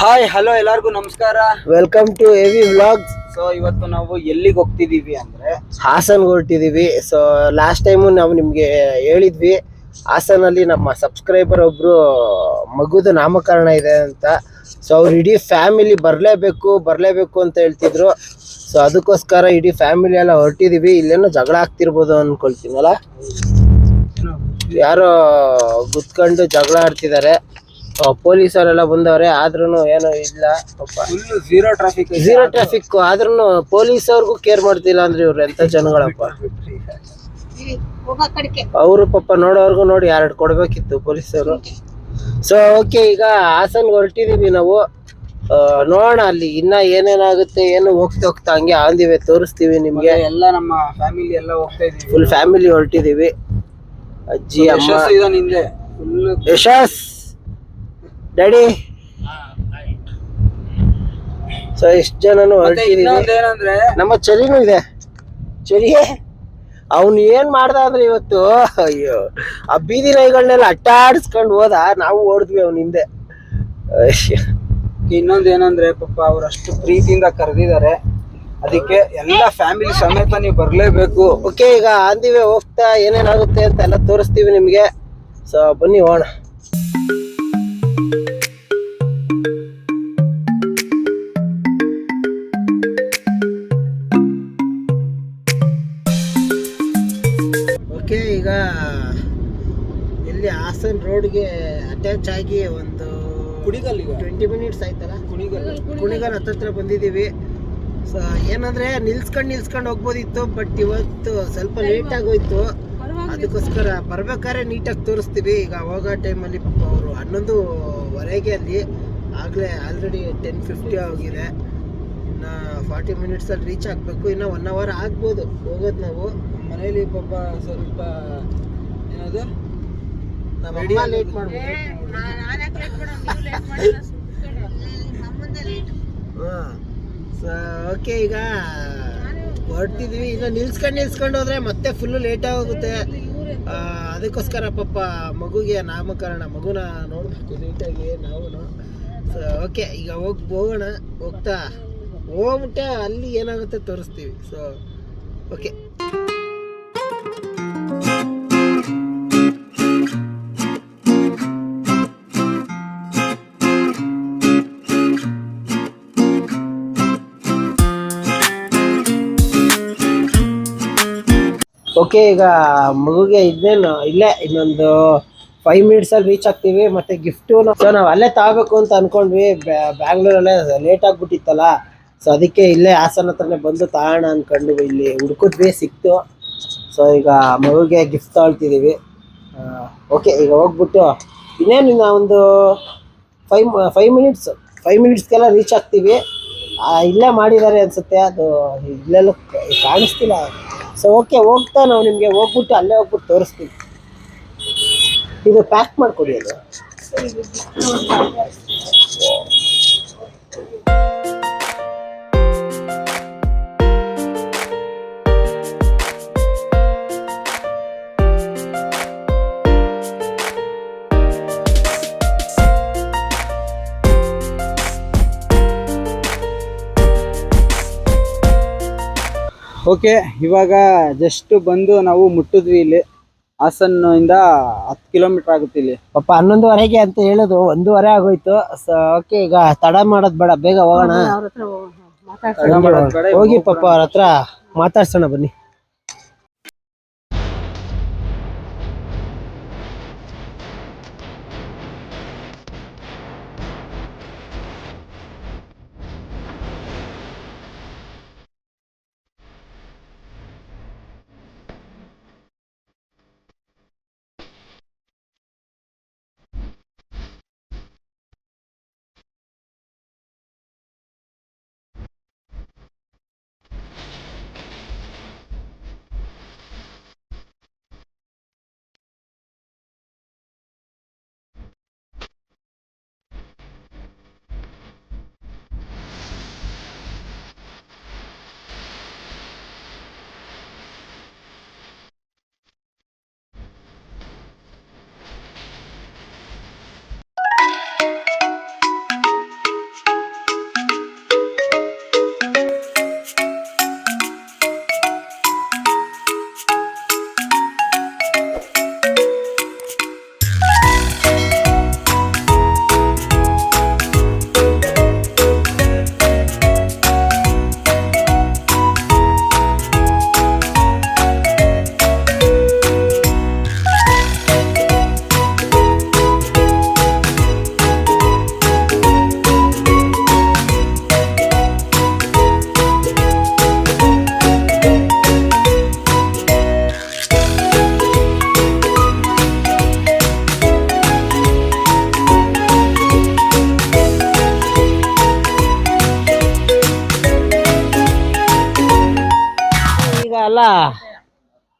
Hi hello ಎಲ್ಲರಿಗೂ ನಮಸ್ಕಾರ. Welcome to AV vlog so ಇವತ್ತು ನಾವು ಎಲ್ಲಿಗೆ ಹೋಗ್ತಿದೀವಿ ಅಂದ್ರೆ? ಹಾಸನ್ಗೆ ಹೊರಟಿದೀವಿ ಸೊ ಲಾಸ್ಟ್ ಟೈಮು ನಾವು ನಿಮಗೆ ಹೇಳಿದ್ವಿ ಹಾಸನಲ್ಲಿ ನಮ್ಮ ಸಬ್ಸ್ಕ್ರೈಬರ್ ಒಬ್ರು ಮಗುದ ನಾಮಕರಣ ಇದೆ ಅಂತ. ಸೊ ಅವ್ರು ಇಡೀ ಫ್ಯಾಮಿಲಿ ಬರಲೇಬೇಕು ಬರಲೇಬೇಕು ಅಂತ ಹೇಳ್ತಿದ್ರು. ಸೊ ಅದಕ್ಕೋಸ್ಕರ ಇಡೀ ಫ್ಯಾಮಿಲಿ ಎಲ್ಲ ಹೊರಟಿದೀವಿ. ಇಲ್ಲೇನೋ ಜಗಳ ಆಗ್ತಿರ್ಬೋದು ಅನ್ಕೊಳ್ತೀನಲ್ಲ? ಯಾರೋ ಗುತ್ಕೊಂಡು ಜಗಳ ಆಡ್ತಿದ್ದಾರೆ ಪೊಲೀಸರೆಲ್ಲ ಬಂದವ್ರೆ ಆದ್ರೂ ಏನು ಇಲ್ಲ ಝೀರೋ ಟ್ರಾಫಿಕ್ ಝೀರೋ ಟ್ರಾಫಿಕ್ ಆದ್ರೂ ಪೊಲೀಸ್ ಅವ್ರಿಗೂ ಕೇರ್ ಮಾಡ್ತಿಲ್ಲ ಅಂದ್ರೆ ಇವ್ರು ಎಂತ ಜನಗಳಪ್ಪ. ಅವರು ಪಾಪ ನೋಡೋರ್ಗು ನೋಡಿ ಎರಡು ಕೊಡ್ಬೇಕಿತ್ತು ಪೊಲೀಸರು. ಸೊ ಓಕೆ ಈಗ ಹಾಸನ್ಗೆ ಹೊರಟಿದೀವಿ ನಾವು. ನೋಡೋಣ ಅಲ್ಲಿ ಇನ್ನ ಏನೇನಾಗುತ್ತೆ ಏನು ಹೋಗ್ತಾ ಹೋಗ್ತಾ ಹಂಗೆ ಆಂದಿವೆ ತೋರಿಸ್ತೀವಿ ನಿಮ್ಗೆ. ಎಲ್ಲ ನಮ್ಮ ಫ್ಯಾಮಿಲಿ ಎಲ್ಲ ಹೋಗ್ತಾ ಇದೀವಿ. ಫುಲ್ ಫ್ಯಾಮಿಲಿ ಹೊರಟಿದೀವಿ. ಅಜ್ಜಿ ಅಮ್ಮ. ಯಶಸ್ ಡ್ಯಾಡಿ ಸೊ ಎಷ್ಟು ಜನನು ಏನಂದ್ರೆ? ನಮ್ಮ ಚರಿನೂ ಇದೆ. ಚರಿ ಅವನು ಏನ್ ಮಾಡ್ದ ಅಂದ್ರೆ ಇವತ್ತು? ಅಯ್ಯೋ ಆ ಬೀದಿ ನಾಯಿಗಳನ್ನೆಲ್ಲ ಅಟ್ಟಾಡಿಸ್ಕೊಂಡು ಹೋದ. ನಾವು ಓಡಿದ್ವಿ ಅವನ ಹಿಂದೆ. ಇನ್ನೊಂದು ಇನ್ನೊಂದ್ ಏನಂದ್ರೆ ಪಾಪ ಅವ್ರು ಅಷ್ಟು ಪ್ರೀತಿಯಿಂದ ಕರೆದಿದ್ದಾರೆ ಅದಕ್ಕೆ ಎಲ್ಲ ಫ್ಯಾಮಿಲಿ ಸಮೇತ ನೀವು ಬರ್ಲೇಬೇಕು. ಓಕೆ ಈಗ ಆಂದಿವೆ ಹೋಗ್ತಾ ಏನೇನಾಗುತ್ತೆ ಅಂತ ಎಲ್ಲ ತೋರಿಸ್ತೀವಿ ನಿಮಗೆ. ಸೊ ಬನ್ನಿ ಹೋಣ ಎಲ್ಲಿ ಹಾಸನ್ ರೋಡ್ಗೆ ಅಟ್ಯಾಚ್ ಆಗಿ ಒಂದು ಕುಣಿಗಲ್ ಟ್ವೆಂಟಿ ಮಿನಿಟ್ಸ್ ಆಯ್ತಲ್ಲ? ಕುಣಿಗಲ್. ಕುಣಿಗಲ್ ಹತ್ತತ್ರ ಬಂದಿದ್ದೀವಿ. ಸೊ ಏನಂದ್ರೆ ನಿಲ್ಸ್ಕೊಂಡು ನಿಲ್ಸ್ಕೊಂಡು ಹೋಗ್ಬೋದಿತ್ತು ಬಟ್ ಇವತ್ತು ಸ್ವಲ್ಪ ಲೇಟ್ ಆಗೋಯ್ತು. ಅದಕ್ಕೋಸ್ಕರ ಬರ್ಬೇಕಾದ್ರೆ ನೀಟಾಗಿ ತೋರಿಸ್ತೀವಿ. ಈಗ ಹೋಗೋ ಟೈಮಲ್ಲಿ ಅವರು ಅವರು ಹನ್ನೊಂದುವರೆಗೆ ಅಲ್ಲಿ. ಆಗಲೇ ಆಲ್ರೆಡಿ ಟೆನ್ ಫಿಫ್ಟಿ ಆಗಿದೆ. ಇನ್ನು ಫಾರ್ಟಿ ಮಿನಿಟ್ಸಲ್ಲಿ ರೀಚ್ ಆಗಬೇಕು. ಇನ್ನು ಒನ್ ಅವರ್ ಆಗ್ಬೋದು. ಹೋಗೋದು ನಾವು. ಮನೇಲಿ ಪಾಪ ಸ್ವಲ್ಪ ಏನದು? ನಮ್ಮ ಲೇಟ್ ಮಾಡ್ಬೋದು ಓಕೆ ಈಗ ಹೊರಟಿದ್ವಿ. ಇನ್ನು ನಿಲ್ಸ್ಕೊಂಡು ನಿಲ್ಸ್ಕೊಂಡು ಹೋದ್ರೆ ಮತ್ತೆ ಫುಲ್ ಲೇಟ್ ಆಗುತ್ತೆ ಅದಕ್ಕೋಸ್ಕರ ಪಾಪ ಮಗುಗೆ ನಾಮಕರಣ ಮಗುನ ನೋಡಬೇಕು ನೀಟಾಗಿ ನಾವು ಸೊ ಓಕೆ ಈಗ ಹೋಗಿ ಹೋಗೋಣ. ಹೋಗ್ತಾ ಹೋಗ್ಬಿಟ್ಟೆ ಅಲ್ಲಿ ಏನಾಗುತ್ತೆ ತೋರಿಸ್ತೀವಿ. ಸೊ ಓಕೆ ಓಕೆ, ಈಗ ಮಗುಗೆ ಇದನ್ನೇನು ಇಲ್ಲೇ ಇನ್ನೊಂದು ಫೈವ್ ಮಿನಿಟ್ಸಲ್ಲಿ ರೀಚ್ ಆಗ್ತೀವಿ, ಮತ್ತೆ ಗಿಫ್ಟು ಸೊ ನಾವು ಅಲ್ಲೇ ತಗೋಬೇಕು ಅಂತ ಅಂದ್ಕೊಂಡ್ವಿ ಬ್ಯಾ- ಬ್ಯಾಂಗ್ಳೂರಲ್ಲೇ ಲೇಟ್ ಆಗ್ಬಿಟ್ಟಿತ್ತಲ್ಲ. ಸೊ ಅದಕ್ಕೆ ಇಲ್ಲೇ ಹಾಸನ ಹತ್ರನೇ ಬಂದು ತಗೋಣ ಅಂದ್ಕೊಂಡು ಇಲ್ಲಿ ಹುಡ್ಕಿದ್ವಿ, ಸಿಕ್ತು. ಸೊ ಈಗ ಮಗುಗೆ ಗಿಫ್ಟ್ ತಗೊಳ್ತಿದ್ದೀವಿ ಓಕೆ, ಈಗ ಹೋಗ್ಬಿಟ್ಟು ಇನ್ನೇನು ಇನ್ನು ಒಂದು ಫೈವ್ ಫೈವ್ ಮಿನಿಟ್ಸ್ ಫೈವ್ ಮಿನಿಟ್ಸ್ಗೆಲ್ಲ ರೀಚ್ ಆಗ್ತೀವಿ. ಇಲ್ಲೇ ಮಾಡಿದ್ದಾರೆ ಅನಿಸುತ್ತೆ. ಅದು ಇಲ್ಲೆಲ್ಲ ಕಾಣಿಸ್ತಿಲ್ಲ. ಸೊ ಓಕೆ ಹೋಗ್ತಾ ನಾವು ನಿಮಗೆ ಹೋಗ್ಬಿಟ್ಟು ಅಲ್ಲೇ ಹೋಗ್ಬಿಟ್ಟು ತೋರಿಸ್ತೀವಿ ಇದು ಪ್ಯಾಕ್ ಮಾಡಿಕೊಡಿ ಅದು ಓಕೆ ಇವಾಗ ಜಸ್ಟ್ ಬಂದು ನಾವು ಮುಟ್ಟಿದ್ವಿ ಇಲ್ಲಿ. ಹಾಸನ್ ಇಂದ ಹತ್ತು ಕಿಲೋಮೀಟರ್ ಆಗುತ್ತೆ ಇಲ್ಲಿ. ಪಾಪ ಹನ್ನೊಂದುವರೆಗೆ ಅಂತ ಹೇಳಿದ್ರು ಒಂದೂವರೆ ಆಗೋಯ್ತು. ಸೊ ಓಕೆ ಈಗ ತಡ ಮಾಡೋದ್ ಬೇಡ ಬೇಗ ಹೋಗೋಣ. ತಡ ಮಾಡೋದ್ ಬೇಡ, ಹೋಗಿ ಪಾಪ ಅವ್ರ ಹತ್ರ ಮಾತಾಡ್ಸೋಣ ಬನ್ನಿ.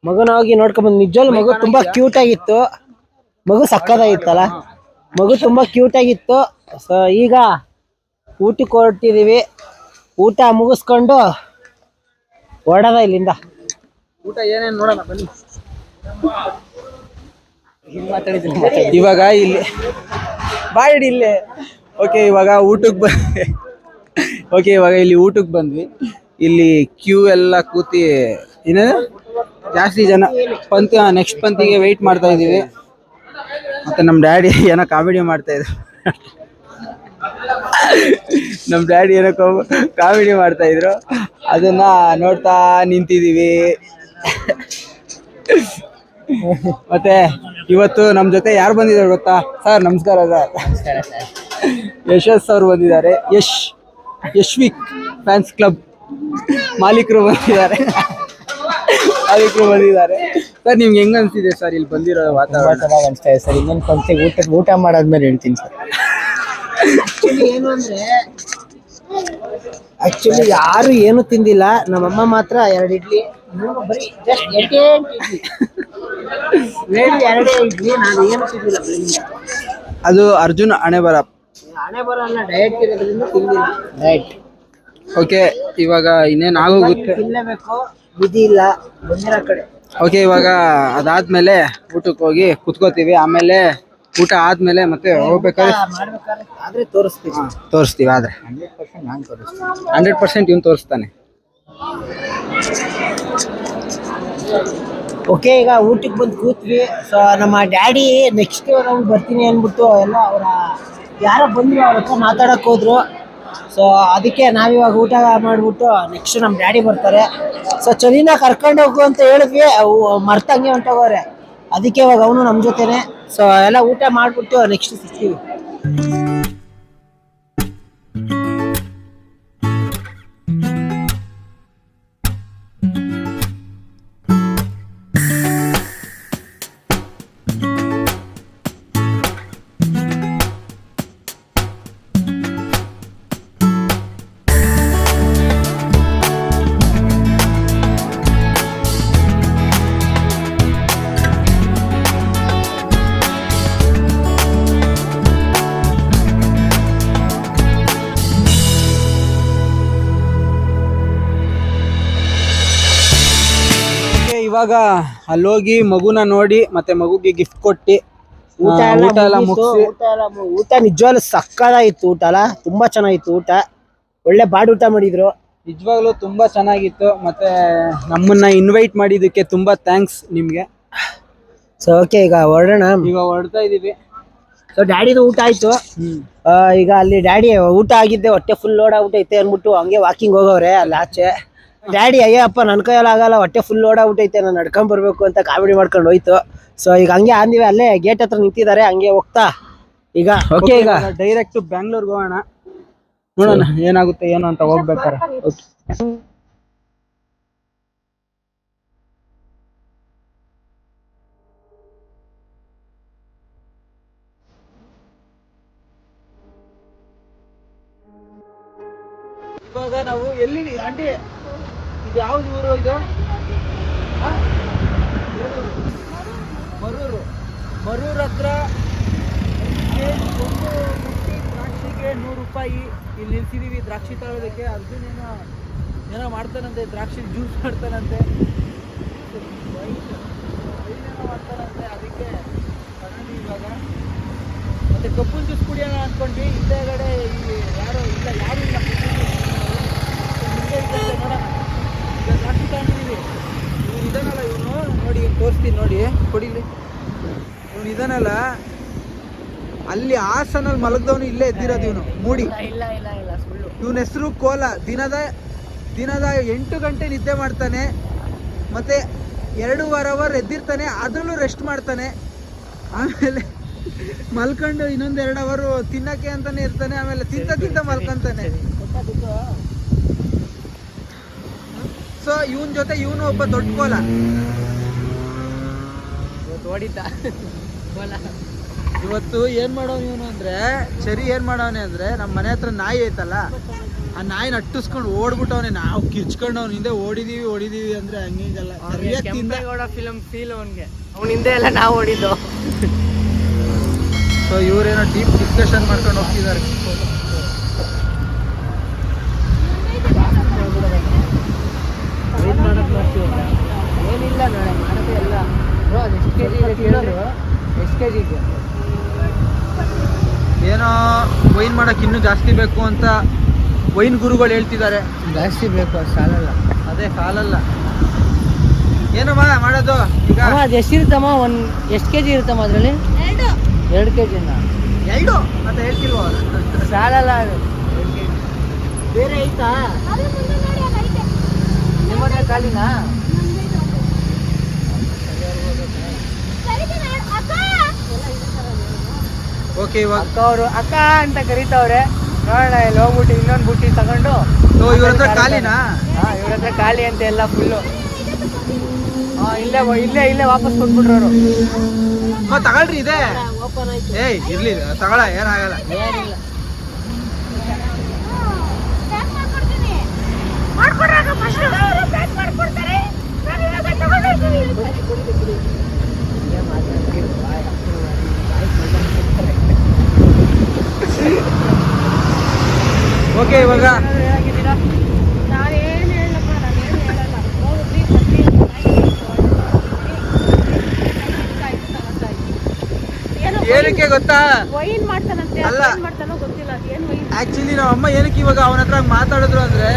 ಮಗುನ ಹೋಗಿ ನೋಡ್ಕೊಂಡ್ ಬಂದ್ ನಿಜವಾಗ್ಲೂ ಮಗು ತುಂಬಾ ಕ್ಯೂಟ್ ಆಗಿತ್ತು. ಮಗು ಸಕ್ಕದಾಗಿತ್ತಲ್ಲ ಮಗು ತುಂಬಾ ಕ್ಯೂಟ್ ಆಗಿತ್ತು. ಸೊ ಈಗ ಊಟಕ್ಕೆ ಹೊರಟಿದೀವಿ ಊಟ ಮುಗಿಸ್ಕೊಂಡು ಹೊರಡದ ಇಲ್ಲಿಂದ. ಊಟ ಏನೇನು ನೋಡೋಣ ಬನ್ನಿ. ಇವಾಗ ಇಲ್ಲಿ ಬಾಯಿಡಿ ಇಲ್ಲೇ. ಓಕೆ ಇವಾಗ ಊಟಕ್ಕೆ ಬ ಓಕೆ ಇವಾಗ ಇಲ್ಲಿ ಊಟಕ್ಕೆ ಬಂದ್ವಿ. ಇಲ್ಲಿ ಕ್ಯೂ ಎಲ್ಲ ಕೂತಿ ಏನೇನು ಜಾಸ್ತಿ ಜನ ಪಂತ್ ನೆಕ್ಸ್ಟ್ ಪಂತಿಗೆ ವೆಯ್ಟ್ ಮಾಡ್ತಾ ಇದ್ದೀವಿ. ಮತ್ತೆ ನಮ್ಮ ಡ್ಯಾಡಿ ಏನೋ ಕಾಮಿಡಿ ಮಾಡ್ತಾ ಇದ್ರು. ನಮ್ಮ ಡ್ಯಾಡಿ ಏನೋ ಕಾಮಿಡಿ ಮಾಡ್ತಾ ಇದ್ರು. ಅದನ್ನ ನೋಡ್ತಾ ನಿಂತಿದ್ದೀವಿ. ಮತ್ತೆ ಇವತ್ತು ನಮ್ಮ ಜೊತೆ ಯಾರು ಬಂದಿದ್ದಾರೆ ಗೊತ್ತಾ? ಸರ್, ನಮಸ್ಕಾರ ಸರ್. ಯಶಸ್ ಅವ್ರು ಬಂದಿದ್ದಾರೆ. ಯಶ್, ಯಶ್ವಿಕ್ ಫ್ಯಾನ್ಸ್ ಕ್ಲಬ್ ಮಾಲೀಕರು ಬಂದಿದ್ದಾರೆ. ಮಾಲೀಕರು ಬಂದಿದ್ದಾರೆ. ಸರ್ ನಿಮ್ಗೆ ಹೆಂಗ್ ಅನ್ಸಿದೆ ಸರ್ ಇಲ್ಲಿ ಬಂದಿರೋ ವಾತಾವರಣ? ಚೆನ್ನಾಗಿ ಅನಿಸ್ತಾ ಇದೆ ಸರ್. ಇನ್ನೊಂದು ಪಂಕ್ತಿ ಊಟ ಊಟ ಮಾಡಾದ್ಮೇಲೆ ಹೇಳ್ತೀನಿ ಸರ್. ಏನು ಅಂದ್ರೆ ಆಕ್ಚುಲಿ ಯಾರು ಏನು ತಿಂದಿಲ್ಲ. ನಮ್ಮಮ್ಮ ಮಾತ್ರ ಎರಡು ಇಡ್ಲಿ ಬರೀ just ಎರಡೇ ಇಡ್ಲಿ. maybe ಎರಡೇ ಇಡ್ಲಿ ನಾನು ಏನು ತಿಂದಿಲ್ಲ ಅದು ಅರ್ಜುನ್ ಹಣೆ ಬರ ಹಣೆ ಬರಲ್ಲ ಡಯಟ್ ಇರೋದ್ರಿಂದ ತಿಂದಿಲ್ಲ. ಡಯಟ್ ಓಕೆ ಇವಾಗ ಇನ್ನೇನು ಆಗೋಗುತ್ತೆ? ತಿನ್ಲೇಬೇಕು. ವಿಧಿ ಇಲ್ಲ ಬಂದಿರೋ ಕಡೆ. ಓಕೆ ಇವಾಗ ಅದಾದ್ಮೇಲೆ ಊಟಕ್ಕೆ ಹೋಗಿ ಕುತ್ಕೋತೀವಿ. ಆಮೇಲೆ ಊಟ ಆದ್ಮೇಲೆ ಮತ್ತೆ ಹೋಗ್ಬೇಕಾದ್ರೆ ಮಾಡ್ಬೇಕಾದ್ರೆ ಆದ್ರೆ ತೋರಿಸ್ತೀವಿ. ತೋರಿಸ್ತೀವಿ ಆದ್ರೆ. ಹಂಡ್ರೆಡ್ ಪರ್ಸೆಂಟ್ ಇವ್ನು ತೋರಿಸ್ತಾನೆ. ಓಕೆ ಈಗ ಊಟಕ್ಕೆ ಬಂದು ಕೂತ್ವಿ. ಸೊ ನಮ್ಮ ಡ್ಯಾಡಿ ನೆಕ್ಸ್ಟ್ ನಾವು ಬರ್ತೀನಿ ಅಂದ್ಬಿಟ್ಟು ಎಲ್ಲ ಅವರ ಯಾರೋ ಬಂದ್ರು ಅವ್ರ ಹತ್ರ ಮಾತಾಡಕ್ಕೆ ಹೋದ್ರು. ಸೊ ಅದಕ್ಕೆ ನಾವಿವಾಗ ಊಟ ಮಾಡಿಬಿಟ್ಟು ನೆಕ್ಸ್ಟ್ ನಮ್ಮ ಡ್ಯಾಡಿ ಬರ್ತಾರೆ. ಸೊ ಚಲಿನ ಕರ್ಕೊಂಡು ಹೋಗು ಅಂತ ಹೇಳಿದ್ವಿ. ಮರ್ತಂಗೆ ಹೊಂಟೋಗವ್ರೆ ಅದಕ್ಕೆ ಇವಾಗ ಅವನು ನಮ್ಮ ಜೊತೆನೆ. ಸೊ ಎಲ್ಲ ಊಟ ಮಾಡಿಬಿಟ್ಟು ನೆಕ್ಸ್ಟ್ ಸಿಗ್ತೀವಿ. ಇವಾಗ ಅಲ್ಲೋಗಿ ಮಗುನ ನೋಡಿ ಮತ್ತೆ ಮಗುಗೆ ಗಿಫ್ಟ್ ಕೊಟ್ಟು ಊಟ ಆ, ಎಲ್ಲ ಊಟ ಎಲ್ಲ ಮುಗೀತು. ಮುಗಿಸಿ. ಊಟ ಎಲ್ಲ ಮು- ಊಟ ನಿಜವಾಗ್ಲೂ ಸಕ್ಕದಾಗಿತ್ತು ಊಟ ಅಲ್ಲ ತುಂಬಾ ಚೆನ್ನಾಗಿತ್ತು ಊಟ. ಒಳ್ಳೆ ಬಾಡ್ ಊಟ ಮಾಡಿದ್ರು. ನಿಜವಾಗ್ಲೂ ತುಂಬಾ ಚೆನ್ನಾಗಿತ್ತು ಮತ್ತೆ ನಮ್ಮನ್ನ ಇನ್ವೈಟ್ ಮಾಡಿದಕ್ಕೆ ತುಂಬಾ ಥ್ಯಾಂಕ್ಸ್ ನಿಮ್ಗೆ. ಸೊ ಓಕೆ ಈಗ ಹೊರಡೋಣ. ಈಗ ಹೊರಡ್ತಾ ಇದೀವಿ. ಸೊ ಡ್ಯಾಡಿದು ಊಟ ಆಯ್ತು. ಹ್ಮ್. ಆ, ಈಗ ಅಲ್ಲಿ ಡ್ಯಾಡಿ ಊಟ ಆಗಿದ್ದೆ ಹೊಟ್ಟೆ ಫುಲ್ ಲೋಡ್ ಆಗ್ಬಿಟ್ಟೈತೆ ಅಂದ್ಬಿಟ್ಟು ಹಂಗೆ ವಾಕಿಂಗ್ ಹೋಗವ್ರೆ ಅಲ್ಲಿ ಆಚೆ. ಡ್ಯಾಡಿ ಅಯ್ಯಪ್ಪ ನನ್ನ ಕೈಯಲ್ಲಿ ಆಗಲ್ಲ ಹೊಟ್ಟೆ ಫುಲ್ ಲೋಡ್ ಆಗ್ಬಿಟ್ಟೈತೆ ನಾನು ನಡ್ಕೊಂಡ್ ಬರ್ಬೇಕು ಅಂತ ಕಾಮಿಡಿ ಮಾಡ್ಕೊಂಡು ಹೋಯ್ತು. ಸೊ ಈಗ ಹಂಗೆ ಅಂದಿವಿ ಅಲ್ಲೇ ಗೇಟ್ ಹತ್ರ ನಿಂತಿದ್ದಾರೆ ಹಂಗೆ ಹೋಗ್ತಾ. ಈಗ ಓಕೆ ಈಗ ಡೈರೆಕ್ಟ್ ಬ್ಯಾಂಗ್ಳೂರ್ಗೆ ಹೋಗೋಣ. ನೋಡೋಣ ಏನಾಗುತ್ತೆ ಏನು ಅಂತ ಹೋಗ್ಬೇಕಾರೆ ಇವಾಗ ನಾವು ಎಲ್ಲಿ ಆಂಟಿ ಇದು ಯಾವ್ದು ಊರು ಇದು? ಮರೂರು ಮರೂರು ಹತ್ರ ಒಂದು ಮುಟ್ಟಿ ದ್ರಾಕ್ಷಿಗೆ ನೂರು ರೂಪಾಯಿ ಇಲ್ಲಿ ನಿಲ್ಸಿದ್ದೀವಿ ದ್ರಾಕ್ಷಿ ತಗೊಳ್ಳೋದಕ್ಕೆ ಅರ್ಜುನ್ ಏನೋ ಏನೋ ಮಾಡ್ತಾನಂತೆ, ದ್ರಾಕ್ಷಿ ಜ್ಯೂಸ್ ಮಾಡ್ತಾನಂತೆ. ಏನೋ ಮಾಡ್ತಾನಂತೆ ಅದಕ್ಕೆ ತಗೊಂಡು ಇವಾಗ ಮತ್ತೆ ಕಪ್ಪು ಜ್ಯೂಸ್ ಕುಡಿಯೋಣ ಹಿಂದೆಗಡೆ ಇಲ್ಲಿ ಯಾರು ಇಲ್ಲ ಯಾರು ಇಲ್ಲ ಮುಂದೆ ಇದ್ದಂತೆ ನೋಡೋಣ ಈಗ ದ್ರಾಕ್ಷಿ ತಗೊಂಡಿದೀವಿ ಇವ್ನು ಇದಾನಲ್ಲ ಇವನು ನೋಡಿ ತೋರಿಸ್ತೀನಿ ನೋಡಿ ಕೊಡಿಲಿ. ಇವನು ಇದನ್ನಲ್ಲ ಅಲ್ಲಿ ಹಾಸನಲ್ಲಿ ಮಲಗ್ದವನು ಇಲ್ಲೇ ಎದ್ದಿರೋದು ಇವನು ಮೂಡಿ. ಇಲ್ಲ ಇಲ್ಲ ಇಲ್ಲ ಸುಳ್ಳು. ಇವನ ಹೆಸರು ಕೋಲ ದಿನದ ದಿನದ ಎಂಟು ಗಂಟೆ ನಿದ್ದೆ ಮಾಡ್ತಾನೆ ಮತ್ತೆ ಎರಡೂವರೆ ಅವರ್ ಎದ್ದಿರ್ತಾನೆ ಅದರಲ್ಲೂ ರೆಸ್ಟ್ ಮಾಡ್ತಾನೆ. ಆಮೇಲೆ ಮಲ್ಕೊಂಡು ಇನ್ನೊಂದು ಎರಡು ಅವರು ತಿನ್ನಕ್ಕೆ ಅಂತಾನೆ ಇರ್ತಾನೆ ಆಮೇಲೆ ತಿಂತ ತಿಂತ ಮಲ್ಕೊಂತಾನೆ. ಸೊ ಇವನ್ ಜೊತೆ ಇವನು ಒಬ್ಬ ದೊಡ್ಡ ಕೋಲ. ಹೊಡಿತ. ಇವತ್ತು ಏನ್ ಮಾಡೋನು ಇವನು ಅಂದ್ರೆ ಚರಿ ಏನ್ ಮಾಡವನೆ ಅಂದ್ರೆ ನಮ್ಮ ಮನೆ ಹತ್ರ ನಾಯಿ ಐತಲ್ಲ ಆ ನಾಯಿನ ಅಟ್ಟಿಸ್ಕೊಂಡು ಓಡ್ಬಿಟ್ಟವನೆ. ನಾವು ಕಿರ್ಚ್ಕೊಂಡು ಅವ್ನ ಹಿಂದೆ ಓಡಿದೀವಿ ಓಡಿದೀವಿ ಅಂದ್ರೆ ಹಂಗಿಂಗಲ್ಲ ಕೆಂಪೇಗೌಡ ಫಿಲಮ್ ಫೀಲ್ ಅವನಿಗೆ. ಅವನ ಹಿಂದೆ ಎಲ್ಲ ನಾವು ಓಡಿದ್ದು ಸೊ ಇವರೇನೋ ಡೀಪ್ ಡಿಸ್ಕಷನ್ ಮಾಡ್ಕೊಂಡು ಹೋಗ್ತಿದ್ದಾರೆ ವೇಟ್ ಮಾಡಕ್ ಮಾಡ್ತೀವಲ್ಲ ಏನಿಲ್ಲ ನಾಳೆ ಮಾಡೋದೇ ಎಲ್ಲ ಬ್ರೋ ಅದು ಎಷ್ಟು ಕೆ ಜಿ ಇದೆ ಕೇಳೋದು ಎಷ್ಟು ಕೆ ಜಿ ಇದೆ ಏನೋ ವೈನ್ ಮಾಡಕ್ ಇನ್ನೂ ಜಾಸ್ತಿ ಬೇಕು ಅಂತ ವೈನ್ ಗುರುಗಳು ಹೇಳ್ತಿದ್ದಾರೆ. ಜಾಸ್ತಿ ಬೇಕು ಅದು ಸಾಲಲ್ಲ. ಅದೇ ಕಾಲಲ್ಲ ಏನಮ್ಮ ಮಾಡೋದು ಈಗ? ಅಮ್ಮ ಅದು ಎಷ್ಟಿರುತ್ತಮ್ಮ ಒಂದು ಎಷ್ಟು ಕೆ ಜಿ ಇರುತ್ತಮ್ಮ ಅದರಲ್ಲಿ? ಎರಡು. ಕೆ ಜಿನ ಎರಡು? ಅಂತ ಹೇಳ್ತಿಲ್ವ ಸಾಲಲ್ಲ ಅದು. ಬೇರೆ ಐತಾ? ನಿಮ್ಮ ಕಾಲಿನ ಖಾಲಿನಾ? ಓಕೆ ಇವಾಗ ಅಕ್ಕ ಅವರು ಅಕ್ಕ ಅಂತ ಕರೀತಾವ್ರೆ. ನೋಡೋಣ ಇಲ್ಲಿ ಹೋಗ್ಬಿಟ್ಟು ಇನ್ನೊಂದು ಬುಟ್ಟಿ ತಗೊಂಡು ಸೊ ಇವ್ರ ಹತ್ರ ಖಾಲಿನಾ? ಹಾ ಇವ್ರ ಹತ್ರ ಖಾಲಿ ಅಂತ ಎಲ್ಲ ಫುಲ್ಲು ಹಾಂ ಇಲ್ಲೇ ಇಲ್ಲೇ ಇಲ್ಲೇ ವಾಪಸ್ ಕೊಟ್ಬಿಟ್ರು ಅವರು. ಮ ತಗೊಳ್ರಿ ಇದೆ. ಓಪನ್ ಆಯ್ತು. ಏಯ್ ಇರ್ಲಿ ತಗೊಳ ಏನಾಗಲ್ಲ. ಏನಿಲ್ಲ. ಏನ್ ಏನಕ್ಕೆ ಗೊತ್ತಾ? ವೈನ್ ಮಾಡ್ತಾನಂತೆ ಅಲ್ಲ. ಏನ್ ಮಾಡ್ತಾನೋ ಗೊತ್ತಿಲ್ಲ ಅದೇನು ವೈನ್? ಆಕ್ಚುಲಿ ನಮ್ಮ ಅಮ್ಮ ಏನಕ್ಕೆ ಇವಾಗ ಅವನ ಹತ್ರ ಮಾತಾಡಿದ್ರು ಅಂದ್ರೆ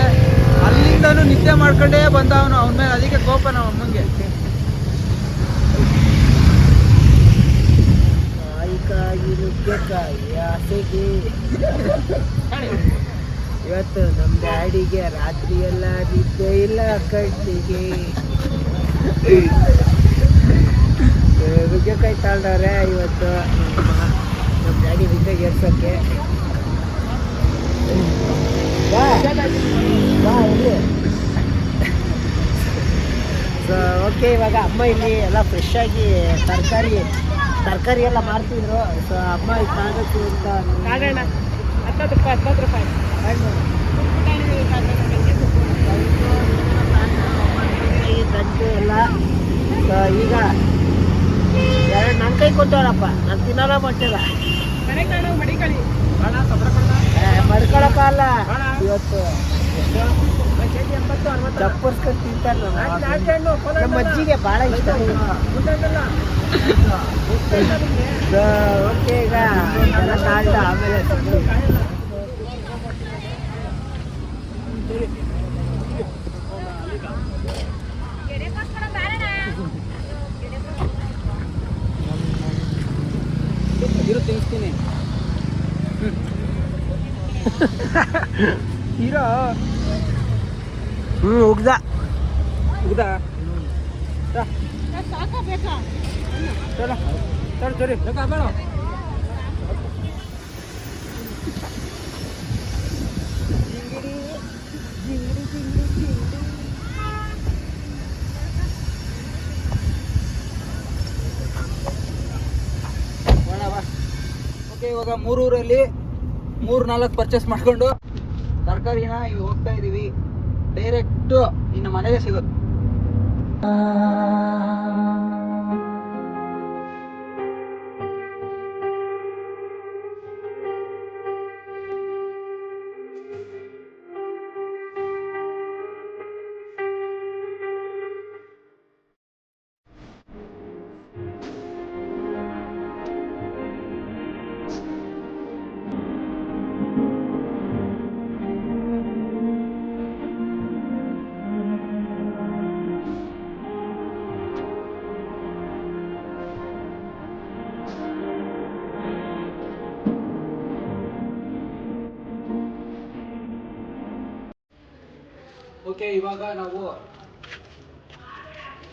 ಅಲ್ಲಿಂದ ನಿದ್ದೆ ಮಾಡ್ಕೊಂಡೇ ಬಂದ ಅವನು ಅವನ ಮೇಲೆ ಅದಕ್ಕೆ ಕೋಪ ನಮ್ಮ ಅಮ್ಮಂಗೆ. ಕಾಯಿಕಾಯಿ ನುಗ್ಗೆಕಾಯಿ ಆಸೆಗೆ. ಇವತ್ತು ನಮ್ಮ ಡ್ಯಾಡಿಗೆ ರಾತ್ರಿ ಎಲ್ಲ ನಿದ್ದೆ ಇಲ್ಲ ಕಣ್ಣಿಗೆ. ನುಗ್ಗೆಕಾಯಿ ತಾಳ್ದವ್ರೆ ಇವತ್ತು. ನಮ್ಮ ನಮ್ಮ ಡ್ಯಾಡಿ ಬಾ. ಬಾ ಸೊ ಓಕೆ ಇವಾಗ ಅಮ್ಮ ಇಲ್ಲಿ ಎಲ್ಲ ಫ್ರೆಶ್ ಆಗಿ ತರಕಾರಿ ತರಕಾರಿ ಎಲ್ಲ ಮಾಡ್ತಿದ್ರು. ಸೊ ಅಮ್ಮ ಇದು ತಾಗಬೇಕು ಅಂತ ಹತ್ತು ಹತ್ತತ್ತು ರೂಪಾಯಿ ಹತ್ತತ್ತು ರೂಪಾಯಿ ದಂಟು ಎಲ್ಲ ಸೊ ಈಗ ಎರಡು ನನ್ನ ಕೈ ಕೊಟ್ಟವರಪ್ಪ ನಾನು ತಿನ್ನಲ್ಲ ಮಾಡ್ತಿಲ್ಲ ಮಡ್ಕೊಳಪ್ಪ ಅಲ್ಲ. ಇವತ್ತು ಚಪ್ಪರ್ಸ್ಕೊಂಡು ತಿಂತಾರೆ ನಮ್ಮ ಅಜ್ಜಿಗೆ ಭಾಳ ಇಷ್ಟ. ಓಕೆ ಈಗ ಆಮೇಲೆ ಇರೋ. ಹ್ಞೂ ಉಗ್ದ ಉಗ್ದ ಸಾಕಾ ಬೇಕಾ ಬೇಡ. ಓಕೆ ಇವಾಗ ಮೂರೂರಲ್ಲಿ ಮೂರು ನಾಲ್ಕು ಪರ್ಚೇಸ್ ಮಾಡ್ಕೊಂಡು ತರಕಾರಿನ ಈಗ ಹೋಗ್ತಾ ಇದೀವಿ. ಡೈರೆಕ್ಟ್ ಇನ್ನು ಮನೆಗೆ ಸಿಗುತ್ತೆ. ಇವಾಗ ನಾವು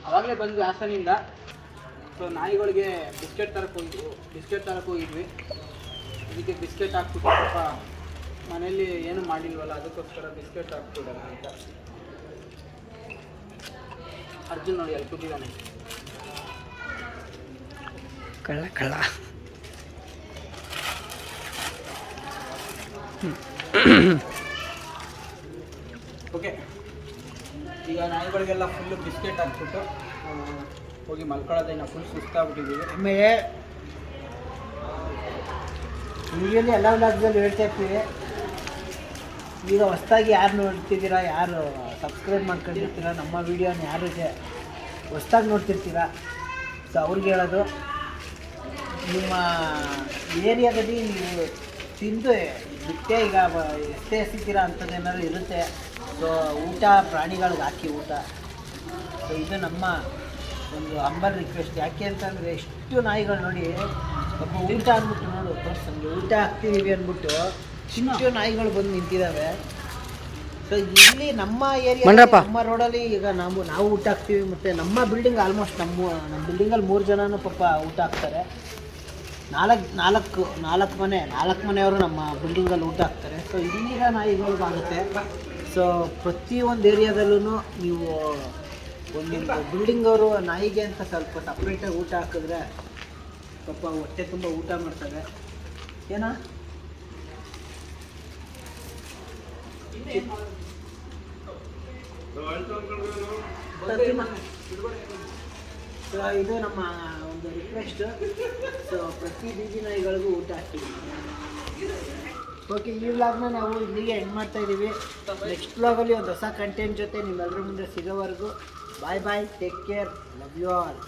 ಅವಾಗಲೇ ಬಂದ್ವಿ ಹಾಸನಿಂದ ಸೊ ನಾಯಿಗಳಿಗೆ ಬಿಸ್ಕೆಟ್ ತರಕ್ಕೆ ಹೋಗಿದ್ವಿ. ಬಿಸ್ಕೆಟ್ ತರಕ್ಕೆ ಹೋಗಿದ್ವಿ. ಇದಕ್ಕೆ ಬಿಸ್ಕೆಟ್ ಹಾಕ್ಬಿಟ್ಟು ಸ್ವಲ್ಪ ಮನೇಲಿ ಏನು ಮಾಡಿಲ್ವಲ್ಲ ಅದಕ್ಕೋಸ್ಕರ ಬಿಸ್ಕೆಟ್ ಹಾಕ್ಬಿಡೋಣ ಅಂತ. ಅರ್ಜುನ್ ನೋಡಿ ಅಲ್ಲಿ ಕೂತಿದ್ದಾನೆ. ಕಳ್ಳ ಕಳ್ಳ. ಓಕೆ ಈಗ ನಾಯಿಗಳಿಗೆಲ್ಲ ಫುಲ್ಲು ಬಿಸ್ಕೆಟ್ ಹಾಕ್ಬಿಟ್ಟು ಹೋಗಿ ಮಲ್ಕೊಳ್ಳೋದೇನ ಫುಲ್ ಸುಸ್ತಾಗ್ಬಿಟ್ಟಿದ್ದೀವಿ ಆಮೇಲೆ ಯೂಶಲಿ ಎಲ್ಲ ರಾಜ್ಯದಲ್ಲಿ ಹೇಳ್ತಾ ಇರ್ತೀವಿ. ಈಗ ಹೊಸ್ದಾಗಿ ಯಾರು ನೋಡ್ತಿದ್ದೀರಾ, ಯಾರು ಸಬ್ಸ್ಕ್ರೈಬ್ ಮಾಡ್ಕೊಂಡಿರ್ತೀರ, ನಮ್ಮ ವೀಡಿಯೋನ ಯಾರು ಹೊಸ್ದಾಗಿ ನೋಡ್ತಿರ್ತೀರಾ? ಸೊ ಅವ್ರಿಗೆ ಹೇಳೋದು, ನಿಮ್ಮ ಏರಿಯಾದಲ್ಲಿ ನೀವು ತಿಂದು ಬಿಟ್ಟೆ ಈಗ ಎಷ್ಟೇ ಅಂಥದ್ದು ಅಂಥದ್ದೇನಾದ್ರು ಇರುತ್ತೆ. ಸೊ ಊಟ ಪ್ರಾಣಿಗಳಿಗೆ ಹಾಕಿ ಊಟ. ಸೊ ಇದು ನಮ್ಮ ಒಂದು ಅಂಬರ್ ರಿಕ್ವೆಸ್ಟ್ ಯಾಕೆ ಅಂತಂದರೆ ಎಷ್ಟು ನಾಯಿಗಳು ನೋಡಿ ಒಬ್ಬ ಊಟ ಅಂದ್ಬಿಟ್ಟು ನೋಡು ತೋರ್ಸಂಗೆ ಊಟ ಹಾಕ್ತಿದ್ದೀವಿ ಅಂದ್ಬಿಟ್ಟು ಇಷ್ಟು ನಾಯಿಗಳು ಬಂದು ನಿಂತಿದ್ದಾವೆ ಸೊ ಇಲ್ಲಿ ನಮ್ಮ ಏರಿಯಾ ನಮ್ಮ ರೋಡಲ್ಲಿ ಈಗ ನಾವು ನಾವು ಊಟ ಹಾಕ್ತೀವಿ ಮತ್ತು ನಮ್ಮ ಬಿಲ್ಡಿಂಗ್ ಆಲ್ಮೋಸ್ಟ್ ನಮ್ಮ ನಮ್ಮ ಬಿಲ್ಡಿಂಗಲ್ಲಿ ಮೂರು ಜನನೂ ಪಾಪ ಊಟ ಹಾಕ್ತಾರೆ. ನಾಲ್ಕು ನಾಲ್ಕು ನಾಲ್ಕು ಮನೆ ನಾಲ್ಕು ಮನೆಯವರು ನಮ್ಮ ಬಿಲ್ಡಿಂಗಲ್ಲಿ ಊಟ ಹಾಕ್ತಾರೆ. ಸೊ ಇಲ್ಲಿಗ ನಾಯಿಗಳಿಗಾಗುತ್ತೆ ಸೊ ಪ್ರತಿಯೊಂದು ಏರಿಯಾದಲ್ಲೂ ನೀವು ಒಂದೊಂದು ಬಿಲ್ಡಿಂಗ್ ಅವರು ನಾಯಿಗೆ ಅಂತ ಸ್ವಲ್ಪ ಸಪ್ರೇಟಾಗಿ ಊಟ ಹಾಕಿದ್ರೆ ಪಾಪ ಹೊಟ್ಟೆ ತುಂಬ ಊಟ ಮಾಡ್ತಾರೆ. ಏನ? ಸೊ ಇದು ನಮ್ಮ ಒಂದು ರಿಕ್ವೆಸ್ಟ್ ಸೊ ಪ್ರತಿ ಬೀದಿ ನಾಯಿಗಳಿಗೂ ಊಟ ಹಾಕ್ತೀವಿ. ಓಕೆ ಈ ವ್ಲಾಗ್ನ ನಾವು ಇಲ್ಲಿಗೆ ಎಂಡ್ ಮಾಡ್ತಾ ಇದ್ದೀವಿ ನೆಕ್ಸ್ಟ್ ವ್ಲಾಗಲ್ಲಿ ಒಂದು ಹೊಸ ಕಂಟೆಂಟ್ ಜೊತೆ ನಿಮ್ಮೆಲ್ಲರ ಮುಂದೆ ಸಿಗೋವರೆಗೂ. Bye bye take care love you all